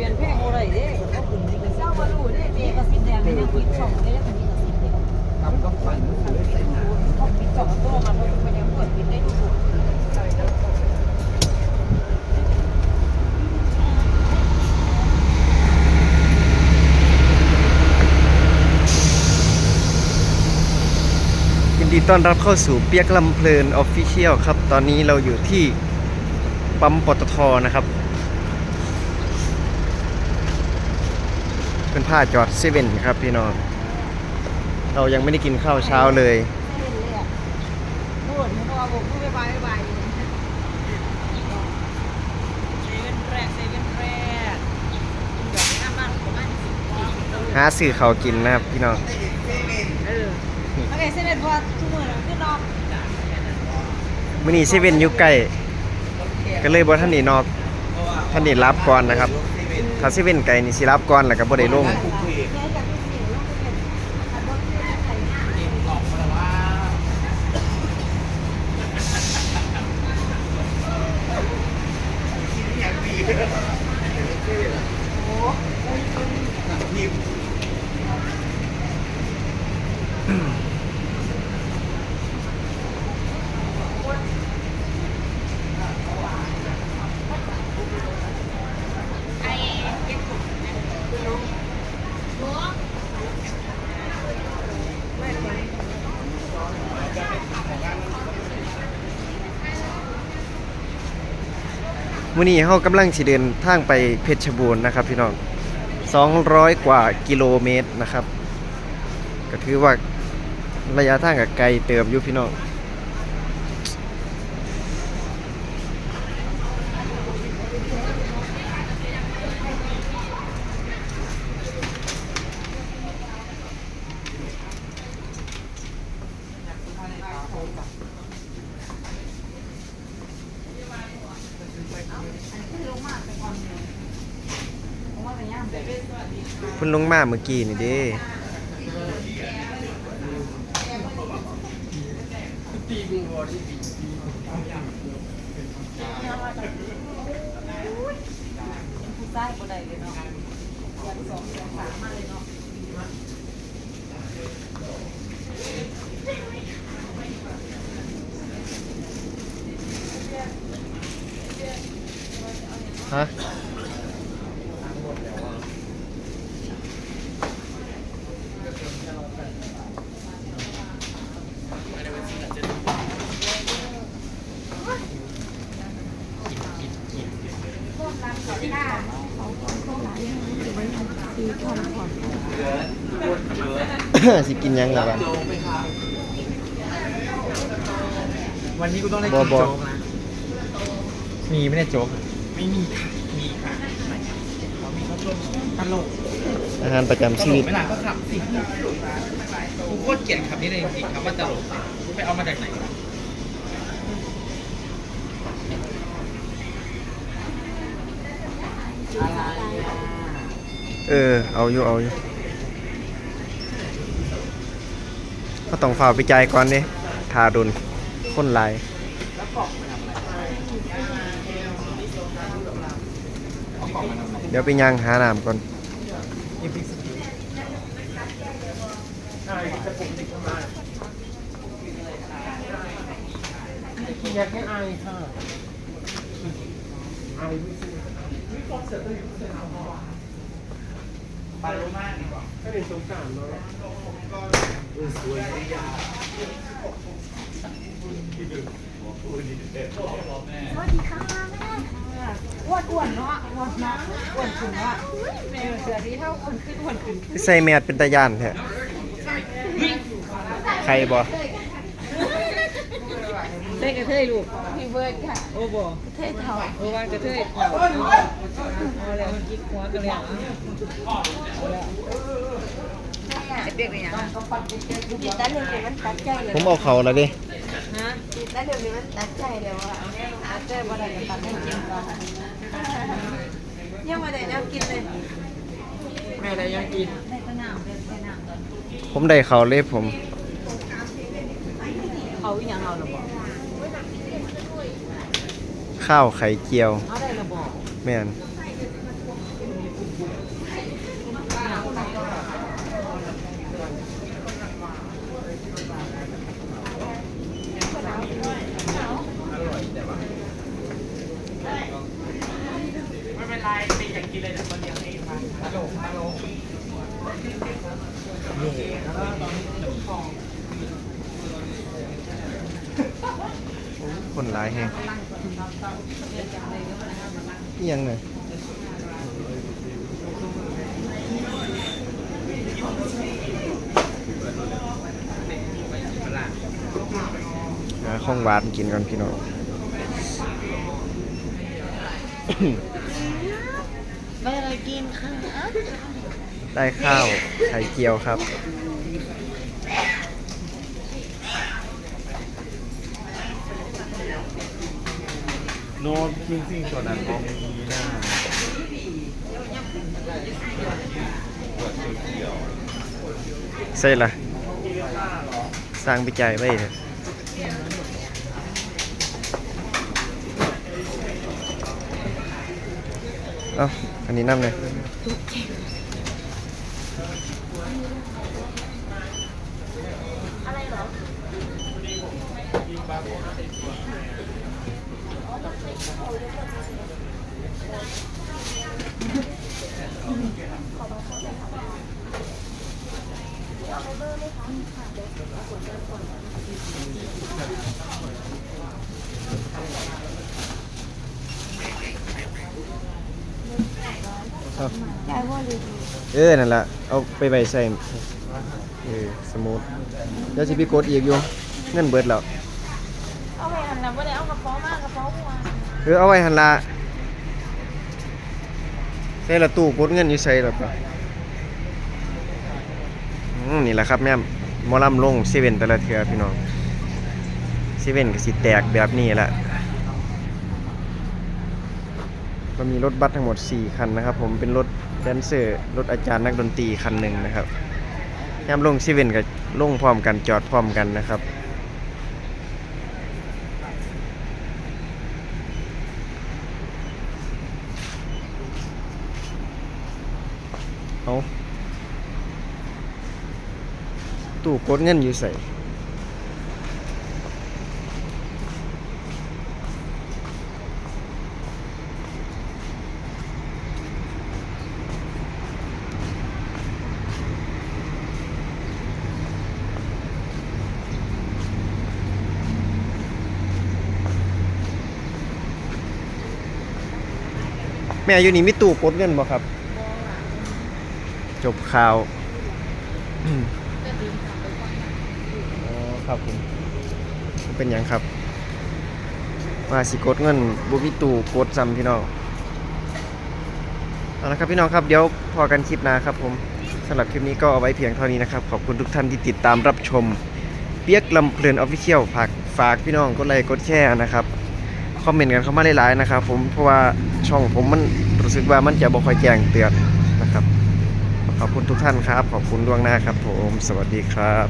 ปลี่ยนเพลงอะไรเด้เขาขึ้นนี่ก็เศร้าบ่รู้เด้มีกระสิบแดงนี่ยังปิดช่องได้แล้วมันมีกระสิบแดงกับก็ฝันสวยใส่หนาเขาปิดช่องตัวมันมันยังเปิดปิดได้ทุกคนยินดีต้อนรับเข้าสู่เปียกลำเพลินออฟฟิเชียลครับ ตอนนี้เราอยู่ที่ปั๊มปตทนะครับ เป็นผ้าจอดเซเว่นครับพี่น้อง เรายังไม่ได้กินข้าวเช้าเลย หาสื่อเขากินนะครับพี่น้องมื้อน่ะคือนอกมื่อนี้เซเว่นอยู่ใกล้ก็เลยบ่ท่านนี่นอกท่านนี่รับก่อนนะครับ ถ้าสิเว่นไก่นี่สิรับก่อนแล้วก็บ่ได้ลงแค่กับพี่สิลงไปเป็นขับรถเล่นใส่หน้า มื่อนี้เฮากำลังสิเดินทางไปเพชรบูรณ์นะครับพี่น้อง 200 กว่ากิโลเมตรนะครับ ก็ถือว่าระยะทางกับไกลเติมอยู่พี่น้อง พิ่นลงมาเมื่อกี้นี่เด้ผู้ชายบ่ได้เลยเนาะยันสองยันสามมาเลยเนาะฮะ สิกินหยังล่ะบัดวันนี้กูต้องได้บ่กินบ่โจ๊กนะ มีไม่ได้โจ๊ก ไม่มีค่ะ มีค่ะเขามีข้าวต้มตลกอาหารประจำตชีลวิกตไม่หลังก็ขับสิกูโคตรเกลียดคำนี้เลยจริงๆคำว่าตลกเนี่ยกูไปเอามาจากไหน เออ เอาอยู่เอาอยู่ก็ต้องฝ่ากไปจ่ายก่อนเด้ทาดุนคนลายเดี๋ยวไปย่างหาน้ำก่อนอยากให้อายค่ะอายไปรู้มากดีกว่าก็เป็นสงสารเนาะเออสวยดีอะสวัสดีค่ะแม่อ้วนอ้วนเนาะอ้วนเนาะอ้วนขึ้นเนาะเออเสือที่เท่าคนขึ้นอ้วนขึ้นใส่แมสเป็นตาย่านแท้ใครบ่ เล่กระเทยลูกพี่เบิร์ดค่ะ โอ้บ่เทยเท่าโอ้ว่ากระเทยเท่าเอาแล้วมันกิ๊กหัวกันแล้วเอาแล้วเปียกไปยังติดตาเรื่องนี้มันตัดใจเลยผมเอาเขาแล้วเดิฮะติดตาเรื่องนี้มันตัดใจเลยว่าตัดใจบ่ได้ก็ตัดให้กินก่อนยังไม่ได้แนวกินเลยแม่อะไรยังกินได้ก็น้ำได้ก็น้ำตอนผมได้เขาเลยผม เขาอีหยังเอาละบ่ ข้าวไข่เจียวไแม่นไม่เป็นไล่คนเหี้ลายแฮง อิหยังน่ะหาของหวานกินก่อนพี่น้องไม่อะไรกินค่ะได้ข้าวไข่เจียวครับ น้ตจริงตัวนั้นก็มีนะใช่ละสร้างไปใจไว้เถอะเอาอันนี้น้ำเลยอะไรเหรอายายว่ารีวิวเออ นั่นละเอาไปใบใส่เออสมูทเดี๋ยวสิพี่กดอีกอยู่ เงินเบิดแล้ว เอาไปหันนะว่ได้เอากระเป๋ามากระเป๋า ออเอาไว้หันละใส่ละตู้กดเงินอยู่ใส่ละปะอืมนี่แหละครับแม่มหมอลำลงเซเว่นแต่ละเทือพี่น้องเซเว่นก็สิแตกแบบนี้แหละก็มีรถบัสทั้งหมด 4 คันนะครับ ผมเป็นรถแดนเซอร์รถอาจารย์นักดนตรีคันหนึ่งนะครับยามลงเซเว่นก็ลงพร้อมกันจอดพร้อมกันนะครับ เอาตู้กดเงินอยู่ใส่แม่อยู่นี่มีตู้กดเงินบ่ครับ จบข่าวอืมอ๋อครับผมเป็นหยังครับว่าสิกดเงินบุพิตูกดซ้ำพี่น้องเอาละครับพี่น้องครับเดี๋ยวพอกันคลิปหน้าครับผมสำหรับคลิปนี้ก็เอาไว้เพียงเท่านี้นะครับ ขอบคุณทุกท่านที่ติดตามรับชม เปียกลำเพลินออฟฟิเชียลฝากฝากพี่น้องกดไลค์กดแชร์นะครับคอมเมนต์กันเข้ามาหลายๆนะครับผมเพราะว่าช่องผมมันรู้สึกว่ามันจะบ่ค่อยแจ้งเตือนนะครับ ขอบคุณทุกท่านครับ ขอบคุณล่วงหน้าครับผม สวัสดีครับ